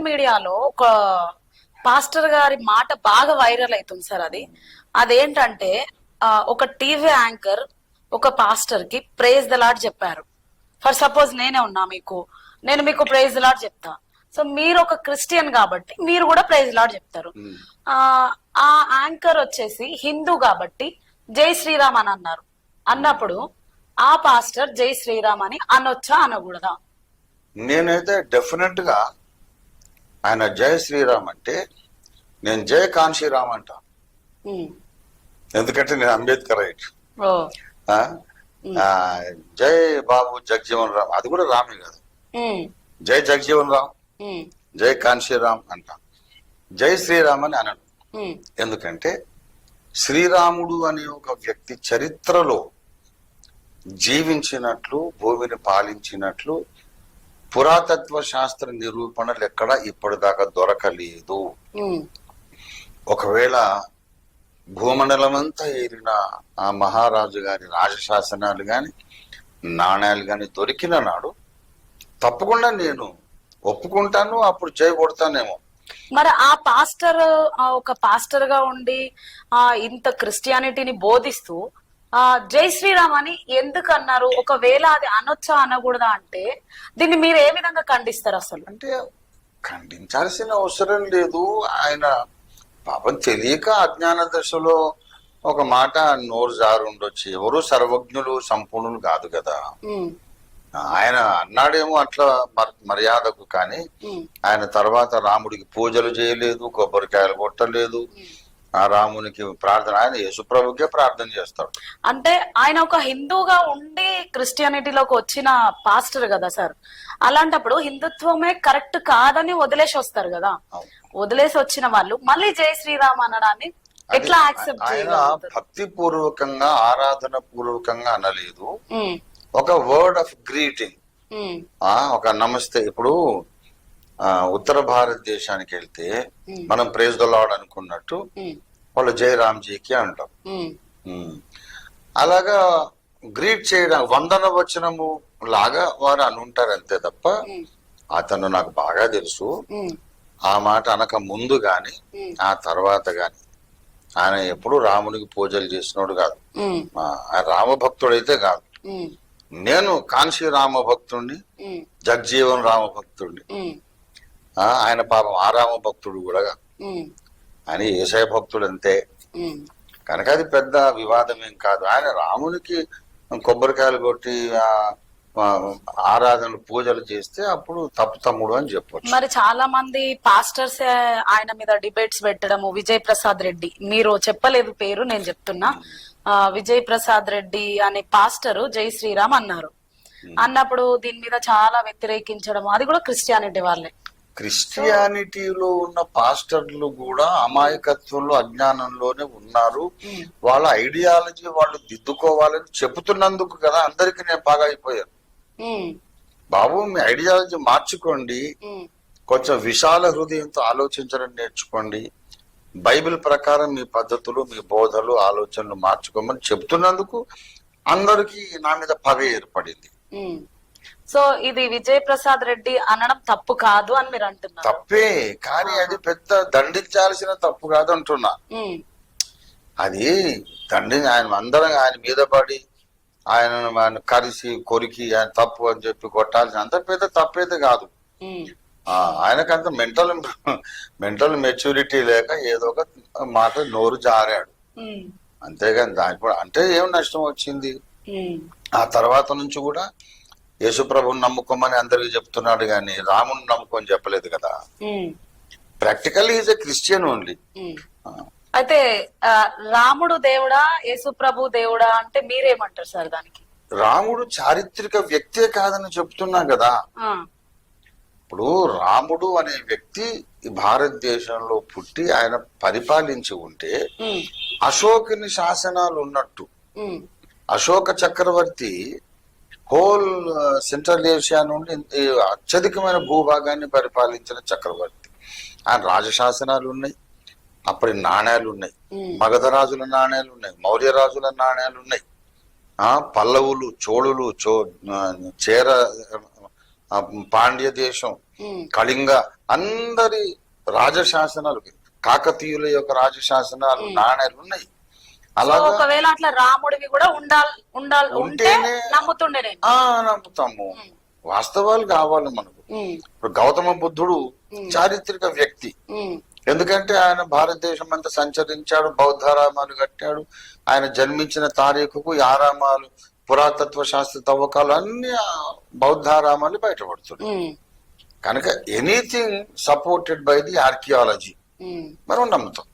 Social మీడియాలో ఒక pastor గారి మాట బాగా వైరల్ అవుతుంది సార్ అది. అదేంటంటే ఒక టీవీ యాంకర్ ఒక పాస్టర్కి ప్రేజ్ ద లాడ్ చెప్పారు. ఫర్ సపోజ్ నేనే ఉన్నా మీకు నేను మీకు ప్రైజ్ లాడ్ చెప్తా. సో మీరు ఒక క్రిస్టియన్ కాబట్టి మీరు కూడా ప్రైజ్ లాడ్ చెప్తారు. ఆ ఆ యాంకర్ వచ్చేసి హిందూ కాబట్టి జై శ్రీరామ్ అని అన్నారు. అన్నప్పుడు ఆ పాస్టర్ జై శ్రీరామ్ అని అనొచ్చా అనకూడదా? నేనైతే డెఫినెట్గా ఆయన జయ శ్రీరామ్ అంటే నేను జయ కాన్షీరామ్ అంటా. ఎందుకంటే నేను అంబేద్కర్ రైట్ జై బాబు జగజీవన్ రామ్ అది కూడా రామే కదా. జై జగజీవన్ రామ్. జై కాన్షీరామ్ అంటా జై శ్రీరామ్ అని అనను ఉమ్. ఎందుకంటే శ్రీరాముడు అనే ఒక వ్యక్తి చరిత్రలో జీవించినట్లు భూమిని పాలించినట్లు పురాతత్వ శాస్త్ర నిరూపణలు ఎక్కడ ఇప్పటిదాకా దొరకలేదు. ఒకవేళ భూమండలమంతా ఏరిన ఆ మహారాజు గారి రాజశాసనాలు గాని నాణ్యాలు గాని దొరికిన నాడు తప్పకుండా నేను ఒప్పుకుంటాను అప్పుడు జై కొడతానేమో మరి ఆ పాస్టర్ ఆ ఒక పాస్టర్గా ఉండి ఆ ఇంత క్రిస్టియానిటీని బోధిస్తూ ఆ జై శ్రీరామ్ అని ఎందుకు అన్నారు ఒకవేళ అది అనొచ్చా అనకూడదా అంటే దీన్ని మీరు ఏ విధంగా ఖండిస్తారు అసలు? అంటే ఖండించాల్సిన అవసరం లేదు. ఆయన పాపం తెలియక అజ్ఞాన దశలో ఒక మాట నోరు జారు ఉండొచ్చు. ఎవరు సర్వజ్ఞులు సంపూర్ణులు కాదు కదా. ఆయన అన్నాడేమో అట్లా మర్- మర్యాదకు కానీ. ఆయన తర్వాత రాముడికి పూజలు చేయలేదు కొబ్బరికాయలు కొట్టలేదు. ఆ రామునికి ప్రార్థన ఆయన యేసుప్రభుకే ప్రార్థన చేస్తాడు. అంటే ఆయన ఒక హిందూగా ఉండి క్రిస్టియానిటీలోకి వచ్చిన పాస్టర్ కదా సార్. అలాంటప్పుడు హిందుత్వమే కరెక్ట్ కాదని వదిలేసి వస్తారు కదా. వదిలేసి వచ్చిన వాళ్ళు మళ్ళీ జై శ్రీరామ్ అనడాన్ని ఎట్లా యాక్సెప్ట్ ఆయన భక్తి పూర్వకంగా ఆరాధన పూర్వకంగా అనలేదు. ఒక వర్డ్ ఆఫ్ గ్రీటింగ్. ఒక నమస్తే ఇప్పుడు ఉత్తర భారతదేశానికి వెళ్తే. మనం ప్రేజ్ ద లార్డ్ అనుకున్నట్టు. వాళ్ళు జై రామ్జీకి అంటాం. అలాగా గ్రీట్ చేయడం వందన వచనము లాగా వారు అనుంటారు అంతే తప్ప. అతను నాకు బాగా తెలుసు. ఆ మాట అనక ముందు గాని. ఆ తర్వాత గాని ఆయన ఎప్పుడు రామునికి పూజలు చేసినోడు కాదు రామభక్తుడైతే కాదు. నేను కాంశీ రామభక్తుడిని. జగ్జీవన్ రామభక్తుడిని ఆయన పాపం ఆరామ భక్తుడు కూడా. ఆయన ఏసయ భక్తుడు అంతే. కనుక అది పెద్ద వివాదం ఏం కాదు. ఆయన రామునికి కొబ్బరికాయలు కొట్టి ఆరాధనలు పూజలు చేస్తే అప్పుడు తప్పు తమ్ముడు అని చెప్పొచ్చు. మరి చాలా మంది పాస్టర్స్ ఆయన మీద డిబేట్స్ పెట్టడము విజయ్ ప్రసాద్ రెడ్డి. మీరు చెప్పలేదు పేరు నేను చెప్తున్నా. ఆ, విజయ్ ప్రసాద్ రెడ్డి అనే పాస్టర్ జై శ్రీరామ్ అన్నారు. అన్నప్పుడు దీని మీద చాలా వ్యతిరేకించడం అది కూడా క్రిస్టియానిటీ వాళ్ళే. క్రిస్టియానిటీలో ఉన్న పాస్టర్లు కూడా అమాయకత్వంలో అజ్ఞానంలోనే ఉన్నారు వాళ్ళ ఐడియాలజీ వాళ్ళు దిద్దుకోవాలని చెబుతున్నందుకు కదా అందరికి నేను బాగా అయిపోయాను ఉమ్. బాబు మీ ఐడియాలజీ మార్చుకోండి ఉమ్. కొంచెం విశాల హృదయంతో ఆలోచించడం నేర్చుకోండి బైబిల్ ప్రకారం మీ పద్ధతులు మీ బోధలు ఆలోచనలు మార్చుకోమని చెప్తున్నందుకు అందరికీ నా మీద పగ ఏర్పడింది. సో ఇది విజయ్ ప్రసాద్ రెడ్డి అనడం తప్పు కాదు అని మీరు అంటున్నారు. తప్పే కానీ అది పెద్ద దండించాల్సిన తప్పు కాదు అంటున్నా. అది తండ్రి ఆయన అందరం ఆయన మీద పడి ఆయన కరిసి కొరికి ఆయన తప్పు అని చెప్పి కొట్టాల్సిన అంత పెద్ద తప్పైతే కాదు. ఆయనకంత మెంటల్ మెంటల్ మెచ్యూరిటీ లేక ఏదో ఒక మాట నోరు జారాడు. అంతేగాని దాని అంటే ఏం నష్టం వచ్చింది. ఆ తర్వాత నుంచి కూడా యేసుప్రభుని నమ్ముకోమని అందరికి చెప్తున్నాడు కానీ రాముని నమ్ముకొని చెప్పలేదు కదా. Practical is a Christian only. అయితే రాముడు దేవుడా యేసుప్రభు దేవుడా అంటే మీరేమంటారు సార్ దానికి? రాముడు చారిత్రక వ్యక్తే కాదని చెప్తున్నా కదా. ఇప్పుడు రాముడు అనే వ్యక్తి ఈ భారతదేశంలో పుట్టి ఆయన పరిపాలించి ఉంటే ఉమ్, అశోకుని శాసనాలు ఉన్నట్టు. ఉమ్, అశోక చక్రవర్తి హోల్ సెంట్రల్ ఏషియా నుండి అత్యధికమైన భూభాగాన్ని పరిపాలించిన చక్రవర్తి. ఆయన రాజశాసనాలు ఉన్నాయి అప్పటి నాణ్యాలు ఉన్నాయి మగధ రాజుల నాణ్యాలు ఉన్నాయి మౌర్య రాజుల నాణ్యాలు ఉన్నాయి. ఆ పల్లవులు చోళులు చో చేర పాండ్య దేశం కళింగ అందరి రాజశాసనాలు కాకతీయుల యొక్క రాజశాసనాలు నాణ్యాలు ఉన్నాయి. ఒకవేళ అట్లా రాముడివి కూడా ఉండాలి ఉండాలి ఉంటే నమ్ముతుండే నమ్ముతాము. వాస్తవాలు కావాలి మనకు. ఇప్పుడు గౌతమ బుద్ధుడు చారిత్రక వ్యక్తి. ఎందుకంటే ఆయన భారతదేశం అంతా సంచరించాడు బౌద్ధారామాలు కట్టాడు ఆయన జన్మించిన తారీఖుకు ఆరామాలు పురాతత్వ శాస్త్ర తవ్వకాలు అన్ని బౌద్ధారామాలు బయటపడుతున్నాయి. కనుక anything supported by the archaeology. మనం నమ్ముతాం.